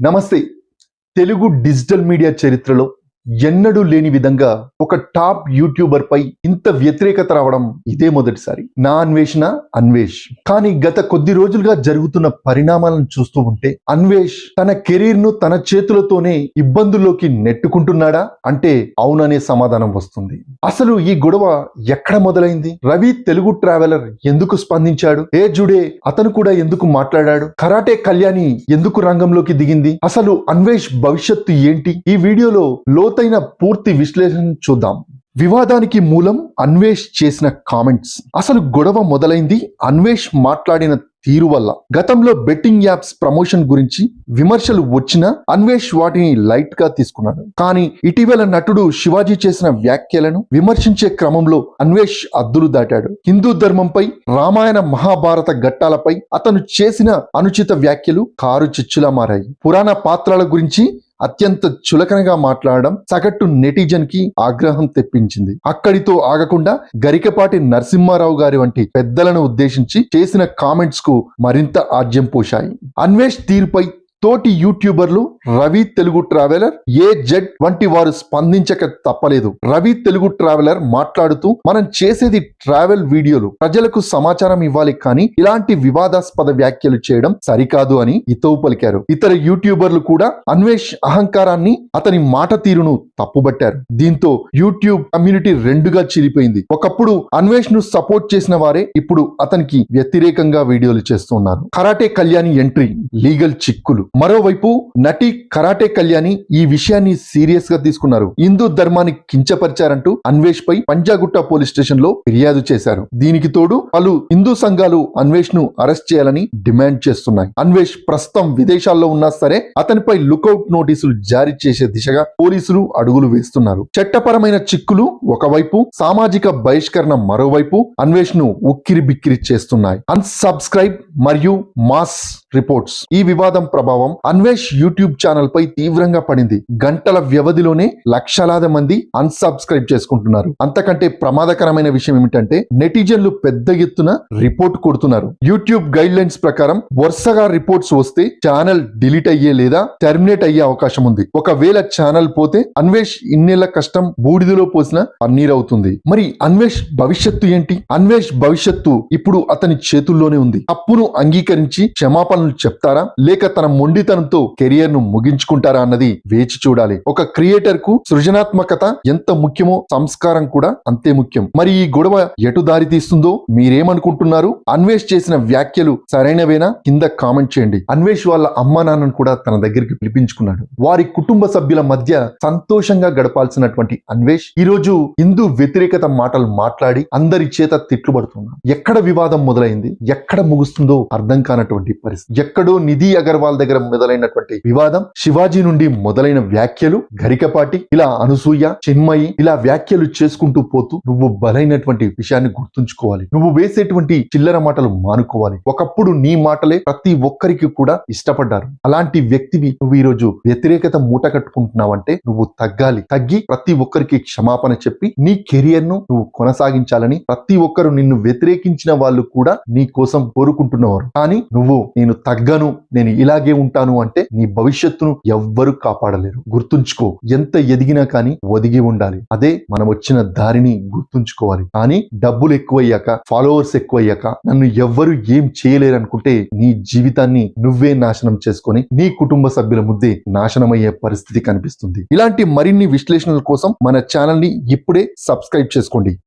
నమస్తే. Telugu digital media చరిత్రలో ఎన్నడూ లేని విధంగా ఒక టాప్ యూట్యూబర్ పై ఇంత వ్యతిరేకత రావడం ఇదే మొదటిసారి. నా అన్వేషణ అన్వేష్. కానీ గత కొద్ది రోజులుగా జరుగుతున్న పరిణామాలను చూస్తూ ఉంటే అన్వేష్ తన కెరీర్ను తన చేతులతోనే ఇబ్బందుల్లోకి నెట్టుకుంటున్నాడా? అంటే అవుననే సమాధానం వస్తుంది. అసలు ఈ గొడవ ఎక్కడ మొదలైంది? రవి తెలుగు ట్రావెలర్ ఎందుకు స్పందించాడు? ఏ జుడే అతను కూడా ఎందుకు మాట్లాడాడు? కరాటే కళ్యాణి ఎందుకు రంగంలోకి దిగింది? అసలు అన్వేష్ భవిష్యత్తు ఏంటి? ఈ వీడియోలో లోతైన పూర్తి విశ్లేషణ చూద్దాం. వివాదానికి మూలం అన్వేష్ చేసిన కామెంట్స్. అసలు గొడవ మొదలైంది అన్వేష్ మాట్లాడిన తీరు వల్ల. గతంలో బెట్టింగ్ యాప్స్ ప్రమోషన్ గురించి విమర్శలు వచ్చినా అన్వేష్ వాటిని లైట్గా తీసుకున్నాడు. కానీ ఇటీవల నటుడు శివాజీ చేసిన వ్యాఖ్యలను విమర్శించే క్రమంలో అన్వేష్ అద్దులు దాటాడు. హిందూ ధర్మంపై రామాయణ మహాభారత ఘట్టాలపై అతను చేసిన అనుచిత వ్యాఖ్యలు కారు చిచ్చులా మారాయి. పురాణ పాత్రల గురించి అత్యంత చులకనగా మాట్లాడడం సగటు నెటిజన్కి ఆగ్రహం తెప్పించింది. అక్కడితో ఆగకుండా గరికపాటి నరసింహారావు గారి వంటి పెద్దలను ఉద్దేశించి చేసిన కామెంట్స్కు మరింత ఆజ్యం పోశాయి. అన్వేష్ తీరుపై తోటి యూట్యూబర్లు Ravi Telugu traveller A Z వంటి వారు స్పందించక తప్పలేదు. రవి తెలుగు ట్రావెలర్ మాట్లాడుతూ మనం చేసేది ట్రావెల్ వీడియోలు ప్రజలకు సమాచారం ఇవ్వాలి కానీ ఇలాంటి వివాదాస్పద వ్యాఖ్యలు చేయడం సరికాదు అని హితవు పలికారు. ఇతర యూట్యూబర్లు కూడా అన్వేష్ అహంకారాన్ని అతని మాట తీరును తప్పుబట్టారు. దీంతో యూట్యూబ్ కమ్యూనిటీ రెండుగా చిరిపోయింది. ఒకప్పుడు అన్వేష్ను సపోర్ట్ చేసిన వారే ఇప్పుడు అతనికి వ్యతిరేకంగా వీడియోలు చేస్తున్నారు. కరాటే కళ్యాణి ఎంట్రీ లీగల్ చిక్కులు. మరోవైపు నటి కరాటే కళ్యాణి ఈ విషయాన్ని సీరియస్గా తీసుకున్నారు. హిందూ ధర్మాన్ని కించపరిచారంటూ అన్వేష్ పై పంజాగుట్ట పోలీస్ స్టేషన్లో ఫిర్యాదు చేశారు. దీనికి తోడు పలు హిందూ సంఘాలు అన్వేష్ను అరెస్ట్ చేయాలని డిమాండ్ చేస్తున్నాయి. అన్వేష్ ప్రస్తుతం విదేశాల్లో ఉన్నా సరే అతనిపై లుకౌట్ నోటీసులు జారీ చేసే దిశగా పోలీసులు అడుగులు వేస్తున్నారు. చట్టపరమైన చిక్కులు ఒకవైపు సామాజిక బహిష్కరణ మరోవైపు అన్వేష్ను ఉక్కిరి బిక్కిరి చేస్తున్నాయి. అన్సబ్స్క్రైబ్ మరియు మాస్ రిపోర్ట్స్ ఈ వివాదం ప్రభావం అన్వేష్ యూట్యూబ్ ఛానల్ పై తీవ్రంగా పడింది. గంటల వ్యవధిలోనే లక్షలాది మంది అన్సబ్స్క్రైబ్ చేసుకుంటున్నారు. అంతకంటే ప్రమాదకరమైన విషయం ఏమిటంటే నెటిజన్లు పెద్ద ఎత్తున రిపోర్ట్ కొడుతున్నారు. యూట్యూబ్ గైడ్ లైన్స్ ప్రకారం వరుసగా రిపోర్ట్స్ వస్తే ఛానల్ డిలీట్ అయ్యే లేదా టెర్మినేట్ అయ్యే అవకాశం ఉంది. ఒకవేళ ఛానల్ పోతే అన్వేష్ ఇన్నేళ్ళ కష్టం బూడిదలో పోసిన పన్నీర్ అవుతుంది. మరి అన్వేష్ భవిష్యత్తు ఏంటి? అన్వేష్ భవిష్యత్తు ఇప్పుడు అతని చేతుల్లోనే ఉంది. తప్పును అంగీకరించి క్షమాపణలు చెప్తారా? లేక తన మొండితనంతో కెరియర్ను ముగించుకుంటారా అన్నది వేచి చూడాలి. ఒక క్రియేటర్కు సృజనాత్మకత ఎంత ముఖ్యమో సంస్కారం కూడా అంతే ముఖ్యం. మరి ఈ గొడవ ఎటు దారి తీస్తుందో మీరేమనుకుంటున్నారు? అన్వేష్ చేసిన వ్యాఖ్యలు సరైనవేనా? కింద కామెంట్ చేయండి. అన్వేష్ వాళ్ళ అమ్మా నాన్నను కూడా తన దగ్గరికి పిలిపించుకున్నాడు. వారి కుటుంబ సభ్యుల మధ్య సంతోషంగా గడపాల్సినటువంటి అన్వేష్ ఈ రోజు హిందూ వ్యతిరేకత మాటలు మాట్లాడి అందరి చేత తిట్లు పడుతున్నాడు ఎక్కడ వివాదం మొదలైంది? ఎక్కడ ముగుస్తుందో అర్థం కానటువంటి పరిస్థితి. ఎక్కడో నిధి అగర్వాల్ దగ్గర మొదలైనటువంటి వివాదం శివాజీ నుండి మొదలైన వ్యాఖ్యలు గరికపాటి ఇలా అనసూయ చిన్మయి ఇలా వ్యాఖ్యలు చేసుకుంటూ పోతూ నువ్వు బలైనటువంటి విషయాన్ని గుర్తుంచుకోవాలి. నువ్వు వేసేటువంటి చిల్లర మాటలు మానుకోవాలి. ఒకప్పుడు నీ మాటలే ప్రతి ఒక్కరికి కూడా ఇష్టపడ్డారు. అలాంటి వ్యక్తివి నువ్వు ఈ రోజు వ్యతిరేకత మూట కట్టుకుంటున్నావంటే నువ్వు తగ్గాలి. తగ్గి ప్రతి ఒక్కరికి క్షమాపణ చెప్పి నీ కెరియర్ను నువ్వు కొనసాగించాలని ప్రతి ఒక్కరు నిన్ను వ్యతిరేకించిన వాళ్ళు కూడా నీ కోసం కోరుకుంటున్నవారు. కానీ నువ్వు నేను తగ్గను నేను ఇలాగే ఉంటాను అంటే నీ భవిష్యత్తును ఎవ్వరు కాపాడలేరు. గుర్తుంచుకో ఎంత ఎదిగినా కానీ ఒదిగి ఉండాలి. అదే మనం వచ్చిన దారిని గుర్తుంచుకోవాలి. కానీ డబ్బులు ఎక్కువయ్యాక ఫాలోవర్స్ ఎక్కువయ్యాక నన్ను ఎవ్వరు ఏం చేయలేరు అనుకుంటే నీ జీవితాన్ని నువ్వే నాశనం చేసుకొని నీ కుటుంబ సభ్యుల ముద్దే నాశనమయ్యే పరిస్థితి కనిపిస్తుంది. ఇలాంటి మరిన్ని విశ్లేషణల కోసం మన ఛానల్ని ఇప్పుడే సబ్స్క్రైబ్ చేసుకోండి.